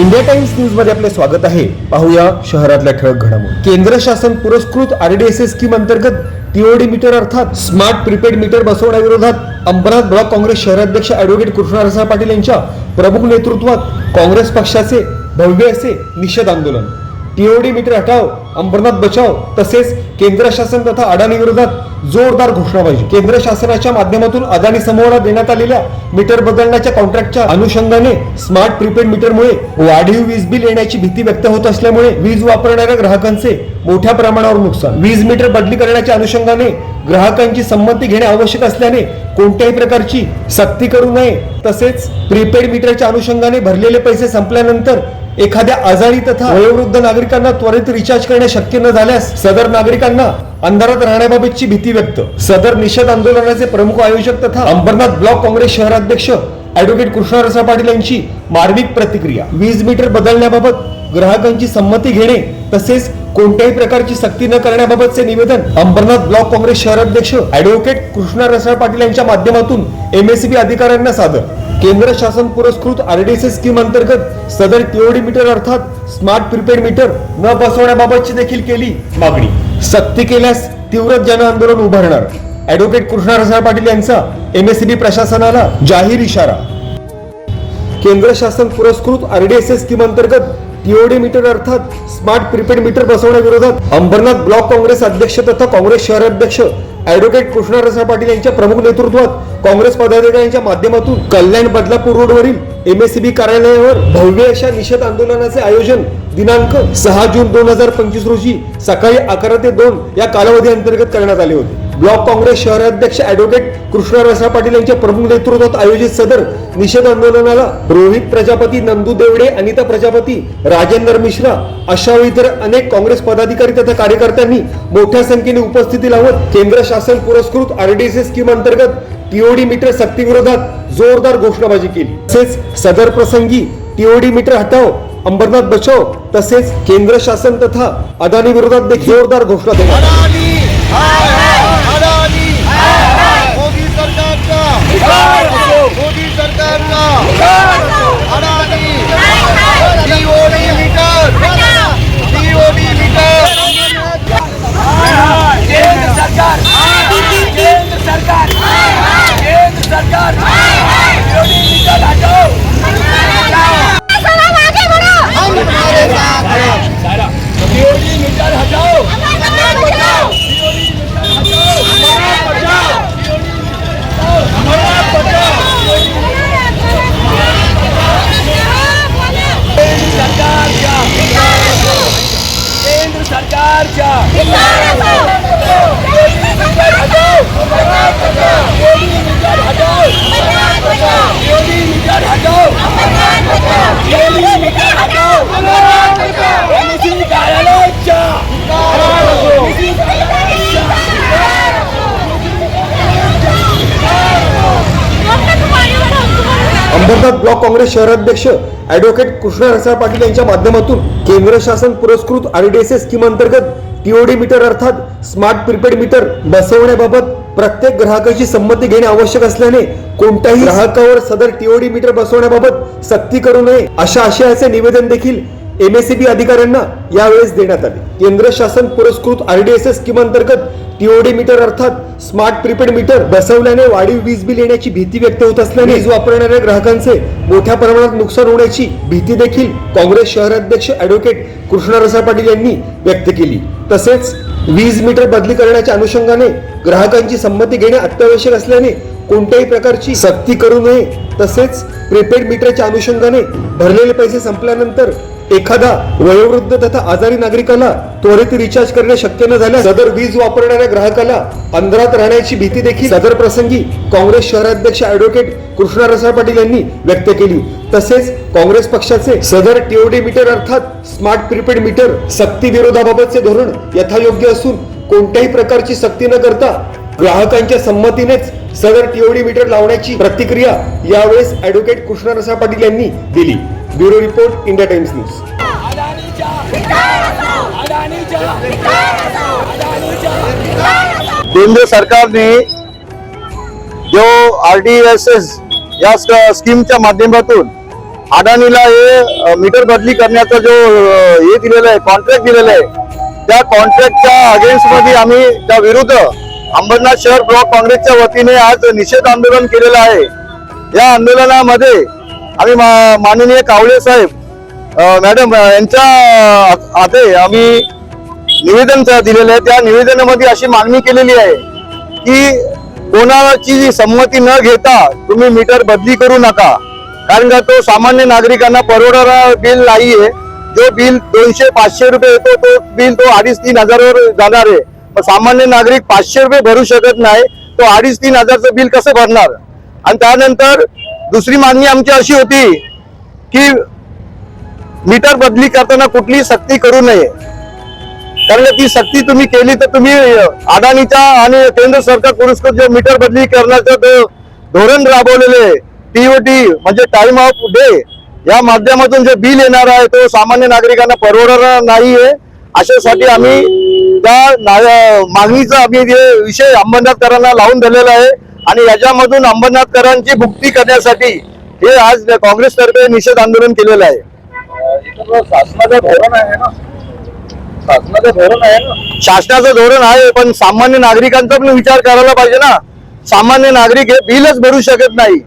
India times न्यूजमध्ये आपले स्वागत आहे. पाहूया शहरातल्या ठळक घडामोडी. केंद्र शासन पुरस्कृत आरडीएसएस स्कीम अंतर्गत टीओडी मीटर अर्थात स्मार्ट प्रीपेड मीटर बसवण्याविरोधात अंबरनाथ ब्लॉक काँग्रेस शहराध्यक्ष ॲडव्होकेट कृष्णरसा पाटील यांच्या प्रमुख नेतृत्वात काँग्रेस पक्षाचे भव्य असे निषेध आंदोलन टीओडी मीटर हटाव अंबरनाथ बचाव तसेच केंद्र शासन तथा अडाणी विरोधात जोरदार घोषणाबाजी. केंद्र शासनाच्या माध्यमातून अदानी समूहाला देण्यात आलेल्या मीटर बदलण्याच्या कॉन्ट्रॅक्टच्या अनुषंगाने स्मार्ट प्रीपेड मीटरमुळे वाढीव वीज बिल येण्याची भीती व्यक्त होत असल्यामुळे वीज वापरणाऱ्या ग्राहकांचे मोठ्या प्रमाणावर नुकसान. वीज मीटर बदली करण्याच्या अनुषंगाने ग्राहकांची संमती घेणे आवश्यक असल्याने कोणत्याही प्रकारची सक्ती करू नये. तसेच प्रीपेड मीटरच्या अनुषंगाने भरलेले पैसे संपल्यानंतर एखाद्या आजारी तथा वयोवृद्ध नागरिकांना त्वरित रिचार्ज करणे शक्य न झाल्यास सदर नागरिकांना अंधारात राहण्याबाबतची भीती व्यक्त. सदर निषेध आंदोलनाचे प्रमुख आयोजक तथा अंबरनाथ ब्लॉक काँग्रेस शहराध्यक्ष ऍडव्होकेट कृष्णरसा पाटील यांची मार्मिक प्रतिक्रिया. वीज मीटर बदलण्याबाबत ग्राहकांची संमती घेणे तसेच कोणत्याही प्रकारची सक्ती न करण्याबाबतचे निवेदन अंबरनाथ ब्लॉक काँग्रेस शहराध्यक्ष ऍडव्होकेट कृष्णा रसाळ पाटील यांच्या माध्यमातून एमएसबी अधिकाऱ्यांना सादर. केंद्र शासन पुरस्कृत आरडीएसएस स्कीम अंतर्गत सदर टीओडी मीटर अर्थात स्मार्ट प्रीपेड मीटर न बसवण्याबाबतची देखील केली मागणी. सक्ती केल्यास तीव्र जनआंदोलन उभारणार. ऍडव्होकेट कृष्णा पाटील यांचा एमएसबी प्रशासनाला जाहीर इशारा. केंद्र शासन पुरस्कृत आरडीएसएस स्कीम अंतर्गत टीओडी मीटर अर्थात स्मार्ट प्रीपेड मीटर बसवण्याविरोधात अंबरनाथ ब्लॉक काँग्रेस अध्यक्ष तथा काँग्रेस शहराध्यक्ष ॲडव्होकेट कृष्णा रसा पाटील यांच्या प्रमुख नेतृत्वात काँग्रेस पदाधिकाऱ्यांच्या माध्यमातून कल्याण बदलापूर रोडवरील बी कार्यालयावर भव्य अशा निषेध आंदोलनाचे आयोजन दिनांक सहा जून दोन हजार पंचवीस रोजी सकाळी अकरा ते दोन या कालावधी अंतर्गत करण्यात आले होते. ब्लॉक काँग्रेस शहराध्यक्ष ॲडव्होकेट कृष्णा रसा पाटील यांच्या प्रमुख नेतृत्वात आयोजित सदर निषेध आंदोलनाला रोहित प्रजापती नंदू देवडे अनिता प्रजापती राजेंद्र मिश्रा अशा इतर अनेक काँग्रेस पदाधिकारी तथा कार्यकर्त्यांनी मोठ्या संख्येने उपस्थिती लावत केंद्र शासन पुरस्कृत आरडीएसएस स्कीम अंतर्गत टीओडी मीटर सक्ती विरोधात जोरदार घोषणाबाजी केली. तसेच सदर प्रसंगी टीओडी मीटर हटाव अंबरनाथ बचाव तसेच केंद्र शासन तथा अदानी विरोधात देखील जोरदार घोषणा देण्यात आली. अडाणी अडाणी मोदी सरकारचा मोदी सरकारचा अडाणी डीओडी मीटर डीओडी मीटर केंद्र सरकार केंद्र सरकार केंद्र सरकार विरोधी मीटर हटाओ विरोधी मीटर हटाओ केंद्र सरकारच्या केंद्र सरकारच्या विरोधी मीटर हटाओ विरोधी मीटर हटाओ विरोधी मीटर हटाओ विरोधी मीटर हटाओ एमएससी कार्यालयाच्या एमएससी कार्यालयाच्या अंबरनाथ ब्लॉक काँग्रेस शहराध्यक्ष ॲडव्होकेट कृष्ण रसाळ पाटील यांच्या माध्यमातून केंद्र शासन पुरस्कृत आरडीएसएस स्कीम अंतर्गत टीओडी मीटर अर्थात स्मार्ट प्रीपेड मीटर बसवण्याबाबत प्रत्येक ग्राहकाची संमती घेणे आवश्यक असल्याने कोणत्याही ग्राहकावर सदर टीओडी मीटर बसवण्याबाबत सक्ती करू नये अशा आशयाचे निवेदन देखील एमएससीबी अधिकाऱ्यांना यावेळेस देण्यात आले. केंद्र शासन पुरस्कृत आरडीएसएस स्कीम अंतर्गत टीओडी मीटर अर्थात स्मार्ट प्रीपेड मीटर बसवल्याने वाढीव वीज बिल येण्याची भीती व्यक्त होत असल्याने वीज वापरणाऱ्या ग्राहकांचे मोठ्या प्रमाणात नुकसान होण्याची भीती देखील काँग्रेस शहराध्यक्ष अॅडव्होकेट कृष्णा रसा पाटील यांनी व्यक्त केली. तसेच वीज मीटर बदली करण्याच्या अनुषंगाने ग्राहकांची संमती घेणे अत्यावश्यक असल्याने कोणत्याही प्रकारची सक्ती करू नये. तसेच प्रीपेड मीटरच्या अनुषंगाने भरलेले पैसे संपल्यानंतर एखादा वयोवृद्ध तथा आजारी नागरिकाला त्वरित रिचार्ज करणे शक्य न झाल्यास सदर वीज वापरणाऱ्या ग्राहकाला अंधारात राहण्याची भीती देखील सदर प्रसंगी काँग्रेस शहराध्यक्ष अॅडव्होकेट कृष्णा रसाळ पाटील यांनी व्यक्त केली. तसेच काँग्रेस पक्षाचे सदर टीओडी मीटर अर्थात स्मार्ट प्रीपेड मीटर सक्ती विरोधाबाबतचे धोरण यथायोग्य असून कोणत्याही प्रकारची सक्ती न करता ग्राहकांच्या संमतीनेच सदर टीओडी मीटर लावण्याची प्रतिक्रिया यावेळेस ॲडव्होकेट कृष्णा रसाळ पाटील यांनी दिली. Bureau report India Times news. केंद्र सरकारने जो आर डी एस एस या स्कीमच्या माध्यमातून अडाणीला हे मीटर बदली करण्याचा जो हे दिलेलं आहे कॉन्ट्रॅक्ट दिलेलं आहे त्या कॉन्ट्रॅक्टच्या अगेन्स्टमध्ये आम्ही त्या विरुद्ध अंबरनाथ शहर ब्लॉक काँग्रेसच्या वतीने आज निषेध आंदोलन केलेलं आहे. या आंदोलनामध्ये आम्ही मा- माननीय कावळे साहेब मॅडम यांच्या हाते आम्ही निवेदन दिलेलं आहे. त्या निवेदनामध्ये अशी मागणी केलेली आहे की कोणाची संमती न घेता तुम्ही मीटर बदली करू नका. कारण का तो सामान्य नागरिकांना परवडणारा बिल नाहीये. जो बिल दोनशे पाचशे रुपये येतो तो बिल तो अडीच तीन हजारावर जाणार आहे. पण सामान्य नागरिक पाचशे रुपये भरू शकत नाही. तो अडीच तीन हजारचं बिल कसं भरणार? आणि त्यानंतर दुसरी मागणी आमची अशी होती की मीटर बदली करताना कुठलीही सक्ती करू नये. कारण ती सक्ती तुम्ही केली तर तुम्ही अडाणीच्या आणि केंद्र सरकार पुरस्कृत जे मीटर बदली करण्याचं धोरण राबवलेले टीओटी म्हणजे टाइम ऑफ डे या माध्यमातून जे बिल येणार आहे तो सामान्य नागरिकांना परवडणार नाहीये. अशासाठी आम्ही त्या मागणीचा आम्ही जे विषय अंमलदारांना लावून दिलेला आहे. आणि याच्यामधून अंबरनाथकरांची मुक्ती करण्यासाठी हे आज काँग्रेसतर्फे निषेध आंदोलन केलेलं आहे. शासनाचं धोरण आहे ना शासनाचं धोरण आहे ना शासनाचं धोरण आहे पण सामान्य नागरिकांचा पण विचार करायला पाहिजे ना. सामान्य नागरिक हे बिलच भरू शकत नाही.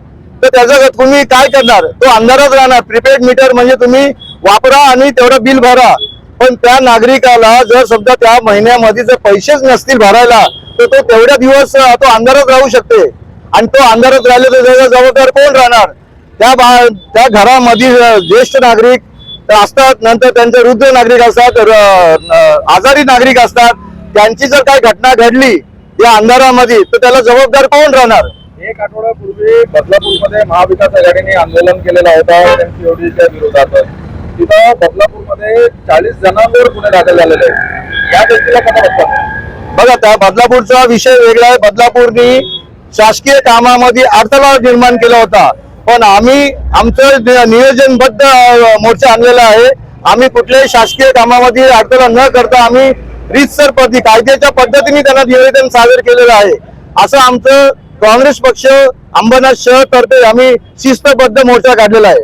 तर त्याचा तुम्ही काय करणार? तो अंधारात राहणार. प्रिपेड मीटर म्हणजे तुम्ही वापरा आणि तेवढं बिल भरा. पण त्या नागरिकाला जर समजा त्या महिन्यामध्ये जर पैसेच नसतील भरायला तर तो तेवढ्या दिवस तो अंधारात राहू शकते. आणि तो अंधारात राहिले तर त्याचा जबाबदार कोण राहणार? त्या बा त्या घरामध्ये ज्येष्ठ नागरिक असतात नंतर त्यांचे वृद्ध नागरिक असतात आजारी नागरिक असतात. त्यांची जर काही घटना घडली या अंधारामध्ये तर त्याला जबाबदार कोण राहणार? एक आठवड्यापूर्वी बदलापूरमध्ये महाविकास आघाडीने आंदोलन केलेलं होतं एमसीओडीच्या विरोधात. तिथं बदलापूरमध्ये चाळीस जणांवर गुन्हे दाखल झालेले आहेत. या व्यक्तीला कसं बघतात बघा त्या बदलापूरचा विषय वेगळा आहे. बदलापूरनी शासकीय कामामध्ये अडथळा निर्माण केला होता. पण आम्ही आमचं नियोजनबद्ध मोर्चा आणलेला आहे. आम्ही कुठल्याही शासकीय कामामध्ये अडथळा न करता आम्ही रीतसर पद्धती कायद्याच्या पद्धतीने त्यांना निवेदन सादर केलेलं आहे. असं आमचं काँग्रेस पक्ष अंबरनाथ शहर तर्फे आम्ही शिस्तबद्ध मोर्चा काढलेला आहे.